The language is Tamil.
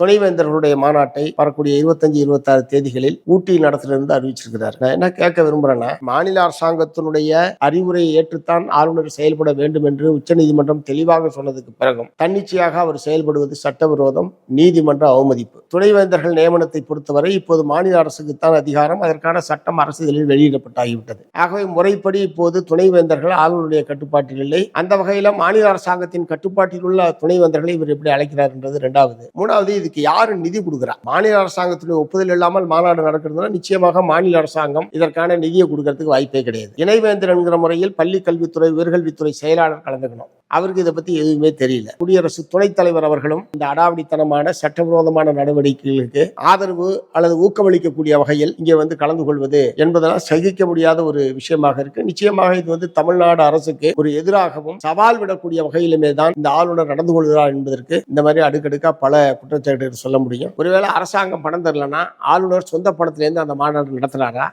துணைவேந்தர்களுடைய மாநாட்டை வரக்கூடிய இருபத்தஞ்சு இருபத்தாறு தேதிகளில் ஊட்டி நடத்திலிருந்து அறிவிச்சிருக்கிறார். நான் என்ன கேட்க விரும்புறேன்னா மாநில அரசாங்கத்தினுடைய அறிவுரையை ஏற்றுத்தான் ஆளுநர் செயல்பட வேண்டும் என்று உச்சநீதிமன்றம் தெளிவாக சொன்னதுக்கு பிறகும் தன்னிச்சையாக அவர் செயல்படுவது சட்டவிரோதம் நீதிமன்ற அவமதிப்பு. துணைவேந்தர்கள் நியமனத்தை பொறுத்தவரை இப்போது மாநில அரசுக்குத்தான் அதிகாரம். அதற்கான சட்டம் அரசியலில் வெளியிடப்பட்டாகிவிட்டது. ஆகவே முறைப்படி இப்போது துணைவேந்தர்கள் ஆளுநருடைய கட்டுப்பாட்டில் இல்லை. அந்த வகையில மாநில அரசாங்கத்தின் கட்டுப்பாட்டில் உள்ள துணைவேந்தர்களை இவர் எப்படி அழைக்கிறார் என்றது இரண்டாவது. மூணாவது இதுக்கு யாரு நிதி கொடுக்கிறார் மாநில அரசாங்கத்தினுடைய ஒப்புதல் இல்லாமல் மாநாடு நடக்கிறதுனா நிச்சயமாக மாநில அரசாங்கம் இதற்கான நிதியை கொடுக்கறதுக்கு வாய்ப்பே கிடையாது. இணைவேந்தர் என்கிற முறையில் பள்ளி கல்வித்துறை உயர்கல்வித்துறை செயலாளர் கலந்துக்கணும். அவருக்கு இதை பத்தி எதுவுமே தெரியல. குடியரசு துணைத் தலைவர் அவர்களும் இந்த அடாவடித்தனமான சட்டவிரோதமான நடவடிக்கைகளுக்கு ஆதரவு அல்லது ஊக்கமளிக்கக்கூடிய வகையில் இங்கே வந்து கலந்து கொள்வது என்பதெல்லாம் சகிக்க முடியாத ஒரு விஷயமாக இருக்கு. நிச்சயமாக இது வந்து தமிழ்நாடு அரசுக்கு ஒரு எதிராகவும் சவால் விடக்கூடிய வகையிலுமே தான் இந்த ஆளுநர் நடந்து கொள்கிறார் என்பதற்கு இந்த மாதிரி அடுக்கடுக்கா பல குற்றச்சாட்டுகள் சொல்ல முடியும். ஒருவேளை அரசாங்கம் பணம் தரலன்னா ஆளுநர் சொந்த பணத்திலேருந்து அந்த மாநாடு நடத்துறாரா?